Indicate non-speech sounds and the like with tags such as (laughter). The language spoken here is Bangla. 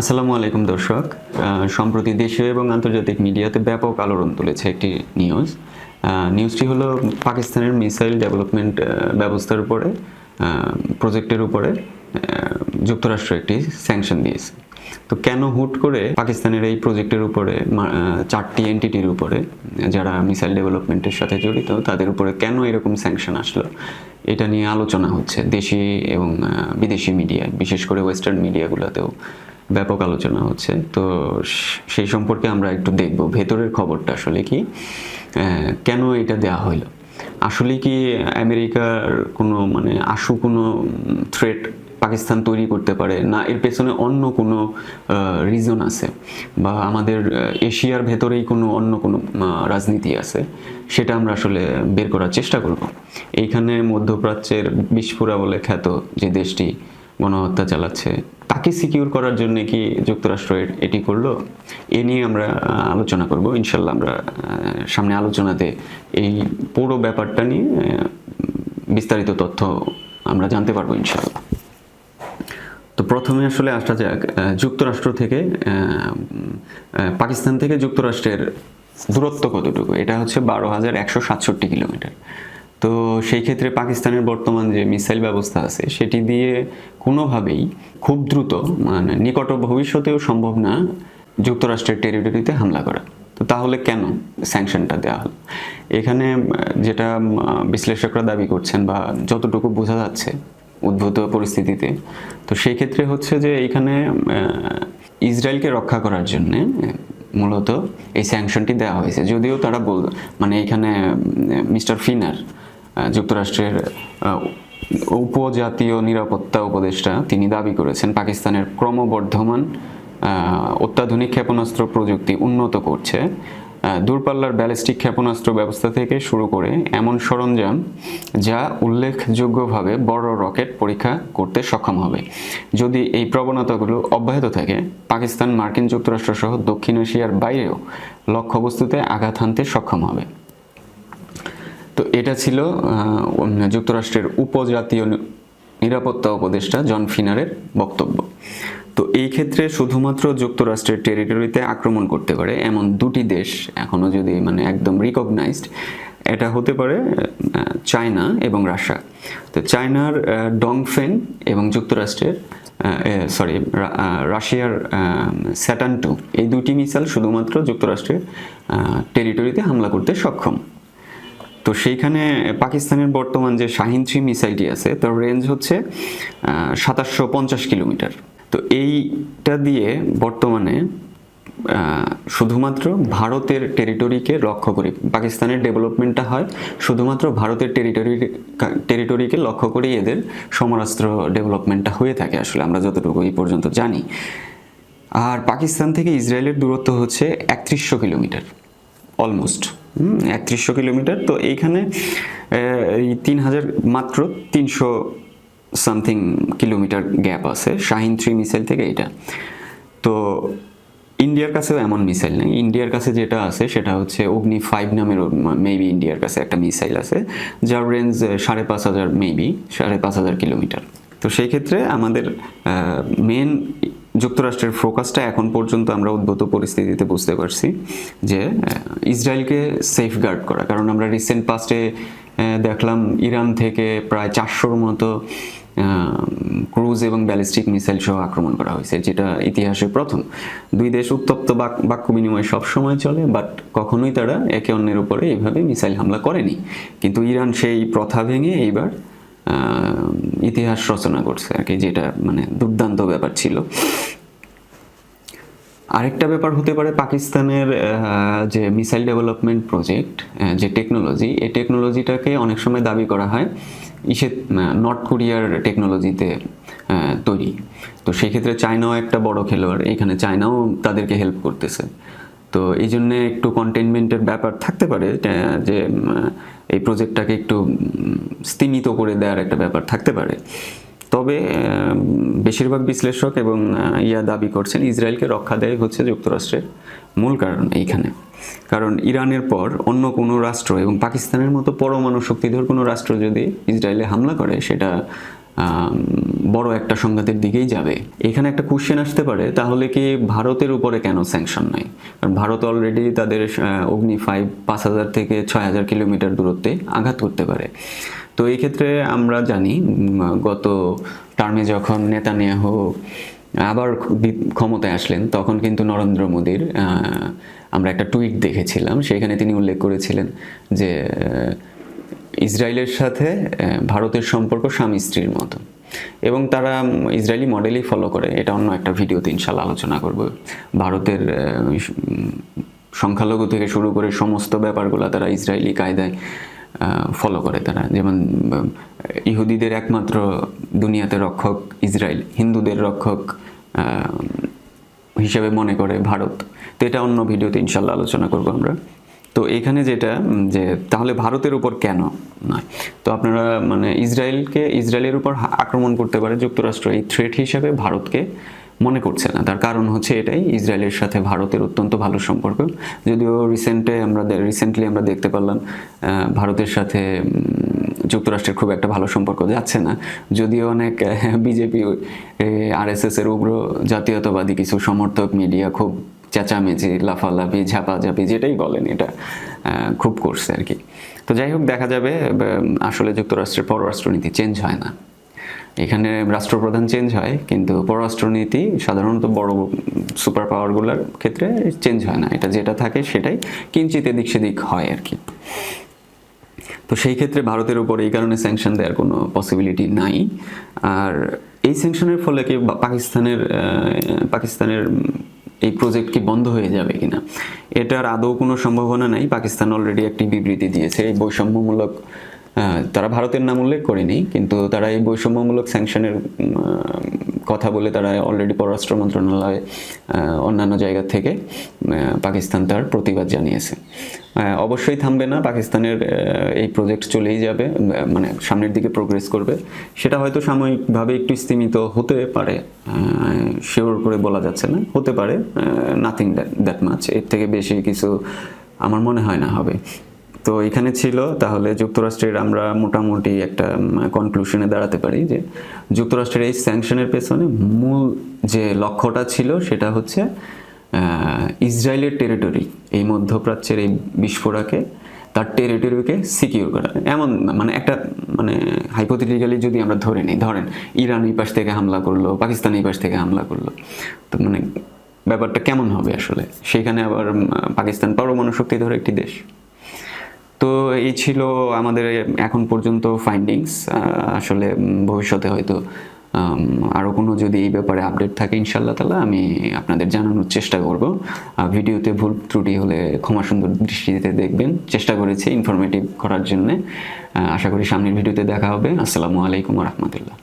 আসসালামু আলাইকুম দর্শক। সম্প্রতি দেশীয় এবং আন্তর্জাতিক মিডিয়াতে ব্যাপক আলোড়ন তুলেছে একটি নিউজ। নিউজটি হলো পাকিস্তানের মিসাইল ডেভেলপমেন্ট ব্যবস্থার উপরে প্রজেক্টের উপরে যুক্তরাষ্ট্র একটি স্যাংশন দিয়েছে। তো কেন হুট করে পাকিস্তানের এই প্রজেক্টের উপরে চারটি এনটিটির উপরে, যারা মিসাইল ডেভেলপমেন্টের সাথে জড়িত, তাদের উপরে কেন এরকম স্যাংশন আসলো, এটা নিয়ে আলোচনা হচ্ছে দেশি এবং বিদেশি মিডিয়ায় বিশেষ করে ওয়েস্টার্ন মিডিয়াগুলোতেও। ব্যাপক আলোচনা হচ্ছে। তো সেই সম্পর্কে আমরা একটু দেখব। ভেতরের খবরটা আসলে কি? কেন এটা দেওয়া হলো আসলে কি আমেরিকার কোনো মানে আশু কোনো থ্রেট পাকিস্তান তৈরি করতে পারে? না, এর পেছনে অন্য কোনো রিজন আছে? বা আমাদের এশিয়ার ভেতরেই কোনো অন্য কোনো রাজনীতি আছে? সেটা আমরা আসলে বের করার চেষ্টা করব। এইখানে মধ্যপ্রাচ্যের বিস্ফোরা বলে খ্যাত যে দেশটি গণহত্যা চালাচ্ছে। তাকে সিকিউর করার জন্য কি যুক্তরাষ্ট্র এটি করল? এ নিয়ে আমরা আলোচনা করব। ইনশাল্লাহ আমরা সামনে আলোচনাতে এই পুরো ব্যাপারটা নিয়ে বিস্তারিত তথ্য আমরা জানতে পারব ইনশাল্লাহ। তো প্রথমে আসলে আসা যাক যুক্তরাষ্ট্র থেকে পাকিস্তান থেকে যুক্তরাষ্ট্রের দূরত্ব কতটুকু? এটা হচ্ছে বারো হাজার একশো সাতষট্টি কিলোমিটার। তো সেই ক্ষেত্রে পাকিস্তানের বর্তমান যে মিসাইল ব্যবস্থা আছে, সেটি দিয়ে কোনোভাবেই খুব দ্রুত মানে নিকট ভবিষ্যতেও সম্ভব না যুক্তরাষ্ট্রের টেরিটরিতে হামলা করা। তো তাহলে কেন স্যাংশনটা দেওয়া হলো? এখানে যেটা বিশ্লেষকরা দাবি করছেন বা যতটুকু বোঝা যাচ্ছে উদ্ভূত পরিস্থিতিতে, তো সেই ক্ষেত্রে হচ্ছে যে এখানে ইসরায়েলকে রক্ষা করার জন্য মূলত এই স্যাংশনটি দেওয়া হয়েছে। যদিও তারা বল মানে এখানে মিস্টার ফিনার যুক্তরাষ্ট্রের উপজাতীয় নিরাপত্তা উপদেষ্টা তিনি দাবি করেছেন, পাকিস্তানের ক্রমবর্ধমান অত্যাধুনিক ক্ষেপণাস্ত্র প্রযুক্তি উন্নত করছে। দূরপাল্লার ব্যালিস্টিক ক্ষেপণাস্ত্র ব্যবস্থা থেকে শুরু করে এমন সরঞ্জাম যা উল্লেখযোগ্যভাবে বড় রকেট পরীক্ষা করতে সক্ষম হবে। যদি এই প্রবণতাগুলো অব্যাহত থাকে, পাকিস্তান মার্কিন যুক্তরাষ্ট্র সহ দক্ষিণ এশিয়ার বাইরেও লক্ষ্যবস্তুতে আঘাত হানতে সক্ষম হবে। তো এটা ছিল যুক্তরাষ্ট্রের উপজাতীয় নিরাপত্তা উপদেষ্টা জন ফিনারের বক্তব্য। তো এই ক্ষেত্রে শুধুমাত্র যুক্তরাষ্ট্রের টেরিটরিতে আক্রমণ করতে পারে এমন দুটি দেশ এখনও যদি মানে একদম রিকগনাইজড এটা হতে পারে চায়না এবং রাশিয়া। তো চায়নার ডংফেন এবং যুক্তরাষ্ট্রের সরি রাশিয়ার স্যাটান টু, এই দুটি মিসাইল শুধুমাত্র যুক্তরাষ্ট্রের টেরিটরিতে হামলা করতে সক্ষম। তো সেইখানে পাকিস্তানের বর্তমান যে শাহিন থ্রি মিসাইলটি আছে, তার রেঞ্জ হচ্ছে সাতাশশো পঞ্চাশ কিলোমিটার। তো এইটা দিয়ে বর্তমানে শুধুমাত্র ভারতের টেরিটরিকে লক্ষ্য করে, পাকিস্তানের ডেভেলপমেন্টটা হয় শুধুমাত্র ভারতের টেরিটরি টেরিটরিকে লক্ষ্য করেই এদের সমরাস্ত্র ডেভেলপমেন্টটা হয়ে থাকে আসলে, আমরা যতটুকু এই পর্যন্ত জানি। আর পাকিস্তান থেকে ইসরায়েলের দূরত্ব হচ্ছে একত্রিশশো কিলোমিটার। অলমোস্ট একত্রিশশো কিলোমিটার। তো এইখানে এই তিন হাজার মাত্র তিনশো সামথিং কিলোমিটার গ্যাপ আছে, শাহিন থ্রি মিসাইল থেকে এটা। তো ইন্ডিয়ার কাছেও এমন মিসাইল নেই। ইন্ডিয়ার কাছে যেটা আছে, সেটা হচ্ছে অগ্নি ফাইভ নামের মেবি ইন্ডিয়ার কাছে একটা মিসাইল আছে, যার রেঞ্জ সাড়ে পাঁচ হাজার মেবি সাড়ে পাঁচ হাজার কিলোমিটার। তো সেই ক্ষেত্রে আমাদের মেন যুক্তরাষ্ট্রের ফোকাসটা এখন পর্যন্ত আমরা উদ্ভূত পরিস্থিতিতে বুঝতে পারছি যে ইসরায়েলকে সেফগার্ড করা। কারণ আমরা রিসেন্ট পাস্টে দেখলাম ইরান থেকে প্রায় চারশোর মতো ক্রুজ এবং ব্যালিস্টিক মিসাইল সহ আক্রমণ করা হয়েছে, যেটা ইতিহাসে প্রথম। দুই দেশ উত্তপ্ত বাক- বাক্য বিনিময় সবসময় চলে বাট কখনোই তারা একে অন্যের উপরে এইভাবে মিসাইল হামলা করেনি। কিন্তু ইরান সেই প্রথা ভেঙে এইবার ইতিহাস রচনা করছে আর কি, যেটা মানে দুর্দান্ত ব্যাপার ছিল। আরেকটা ব্যাপার হতে পারে পাকিস্তানের যে মিসাইল ডেভেলপমেন্ট প্রজেক্ট যে টেকনোলজি, এই টেকনোলজিটাকে অনেক সময় দাবি করা হয় ইসে নর্থ কোরিয়ার টেকনোলজিতে তৈরি। তো সেক্ষেত্রে চায়নাও একটা বড় খেলোয়াড়, এখানে চায়নাও তাদেরকে হেল্প করতেছে। তো এই জন্যে একটু কন্টেনমেন্টের ব্যাপার থাকতে পারে যে এই প্রজেক্টটাকে একটু স্তিমিত করে দেওয়ার একটা ব্যাপার থাকতে পারে। তবে বেশিরভাগ বিশ্লেষক এবং ইয়া দাবি করছেন ইসরায়েলকে রক্ষা দেয় হচ্ছে যুক্তরাষ্ট্রের মূল কারণ এইখানে। কারণ ইরানের পর অন্য কোনো রাষ্ট্র এবং পাকিস্তানের মতো পরমাণু শক্তিধর কোনো রাষ্ট্র যদি ইসরায়েলে হামলা করে, সেটা বড় একটা সংঘাতের দিকেই যাবে। এখানে একটা কোশ্চেন আসতে পারে, তাহলে কি ভারতের উপরে কেন স্যাংশন নাই? কারণ ভারত অলরেডি তাদের অগ্নি ফাইভ পাঁচ হাজার থেকে ছয় হাজার কিলোমিটার দূরত্বে আঘাত করতে পারে। তো এই ক্ষেত্রে আমরা জানি গত টার্মে যখন নেতানিয়াহু আবার ক্ষমতায় আসলেন, তখন কিন্তু নরেন্দ্র মোদীর আমরা একটা টুইট দেখেছিলাম, সেখানে তিনি উল্লেখ করেছিলেন যে ইসরায়েলের সাথে ভারতের সম্পর্ক স্বামী স্ত্রীর মতো। এবং তারা ইসরায়েলি মডেলই ফলো করে। এটা অন্য একটা ভিডিওতে ইনশাল্লাহ আলোচনা করব। ভারতের সংখ্যালঘু থেকে শুরু করে সমস্ত ব্যাপারগুলো তারা ইসরায়েলি কায়দায় ফলো করে তারা। যেমন ইহুদিদের একমাত্র দুনিয়াতে রক্ষক ইসরায়েল, হিন্দুদের রক্ষক হিসেবে মনে করে ভারত। তো এটা অন্য ভিডিওতে ইনশাল্লাহ আলোচনা করব আমরা। তো এখানে যেটা যে তাহলে ভারতের উপর কেন নয়? তো আপনারা মানে ইসরায়েলকে, ইসরায়েলের উপর আক্রমণ করতে পারে যুক্তরাষ্ট্র, এই থ্রেট হিসাবে ভারতকে মনে করছে না। তার কারণ হচ্ছে এটাই, ইসরায়েলের সাথে ভারতের অত্যন্ত ভালো সম্পর্ক। যদিও রিসেন্টে আমরা রিসেন্টলি আমরা দেখতে পারলাম ভারতের সাথে যুক্তরাষ্ট্রের খুব একটা ভালো সম্পর্ক যাচ্ছে না। যদিও অনেক (laughs) বিজেপি আরএসএস এর উগ্র জাতীয়তাবাদী কিছু সমর্থক মিডিয়া খুব চেঁচামেচি, লাফালাফি, ঝাপাঝাপি যেটাই বলেন এটা খুব করছে আর কি। তো যাই হোক, দেখা যাবে আসলে যুক্তরাষ্ট্রের পররাষ্ট্রনীতি চেঞ্জ হয় না। এখানে রাষ্ট্রপ্রধান চেঞ্জ হয়, কিন্তু পররাষ্ট্রনীতি সাধারণত বড় সুপার পাওয়ারগুলোর ক্ষেত্রে চেঞ্জ হয় না। এটা যেটা থাকে সেটাই কিঞ্চিত এদিক সেদিক হয় আর কি। তো সেই ক্ষেত্রে ভারতের উপর এই কারণে স্যাংশন দেওয়ার কোনো পসিবিলিটি নাই। আর এই স্যাংশনের ফলে কি পাকিস্তানের পাকিস্তানের এই প্রজেক্ট কি বন্ধ হয়ে যাবে কিনা? এটার আদৌ কোনো সম্ভাবনা নাই। পাকিস্তান অলরেডি একটি বিবৃতি দিয়েছে। এই বৈষম্যমূলক তারা ভারতের নাম উল্লেখ করেনি, কিন্তু তারা এই বৈষম্যমূলক স্যাংশনের কথা বলে তারা অলরেডি পররাষ্ট্র মন্ত্রণালয় অন্যান্য জায়গা থেকে পাকিস্তান তার প্রতিবাদ জানিয়েছে। অবশ্যই থামবে না, পাকিস্তানের এই প্রজেক্ট চলেই যাবে মানে সামনের দিকে প্রোগ্রেস করবে। সেটা হয়তো সাময়িকভাবে একটু স্তীমিত হতে পারে শিওর করে বলা যাচ্ছে না, হতে পারে নাথিং দ্যাট মাচ এর থেকে বেশি কিছু আমার মনে হয় না হবে। তো এখানে ছিল, তাহলে যুক্তরাষ্ট্রের আমরা মোটামুটি একটা কনক্লুশনে দাঁড়াতে পারি যে যুক্তরাষ্ট্রের এই স্যাংশনের পেছনে মূল যে লক্ষ্যটা ছিল সেটা হচ্ছে ইসরায়েলের টেরিটরি এই মধ্যপ্রাচ্যের এই বিস্ফোরাকে, তার টেরিটরিকে সিকিউর করা। এমন মানে একটা মানে হাইপোথেটিক্যালি যদি আমরা ধরে নিই, ধরেন ইরান এই পাশ থেকে হামলা করল, পাকিস্তান এই পাশ থেকে হামলা করল, তো মানে ব্যাপারটা কেমন হবে আসলে? সেখানে আবার পাকিস্তান পরমাণু শক্তিধর একটি দেশ। তো এই ছিল আমাদের এখন পর্যন্ত ফাইন্ডিংস আসলে ভবিষ্যতে হয়তো আরও কোনো যদি এই ব্যাপারে আপডেট থাকে ইনশাল্লাহ তালা আমি আপনাদের জানানোর চেষ্টা করব। ভিডিওতে ভুল ত্রুটি হলে ক্ষমা সুন্দর দৃষ্টিতে দেখবেন। চেষ্টা করেছি ইনফরমেটিভ করার জন্যে। আশা করি সামনের ভিডিওতে দেখা হবে। আসসালামু আলাইকুম রহমতুল্লাহ।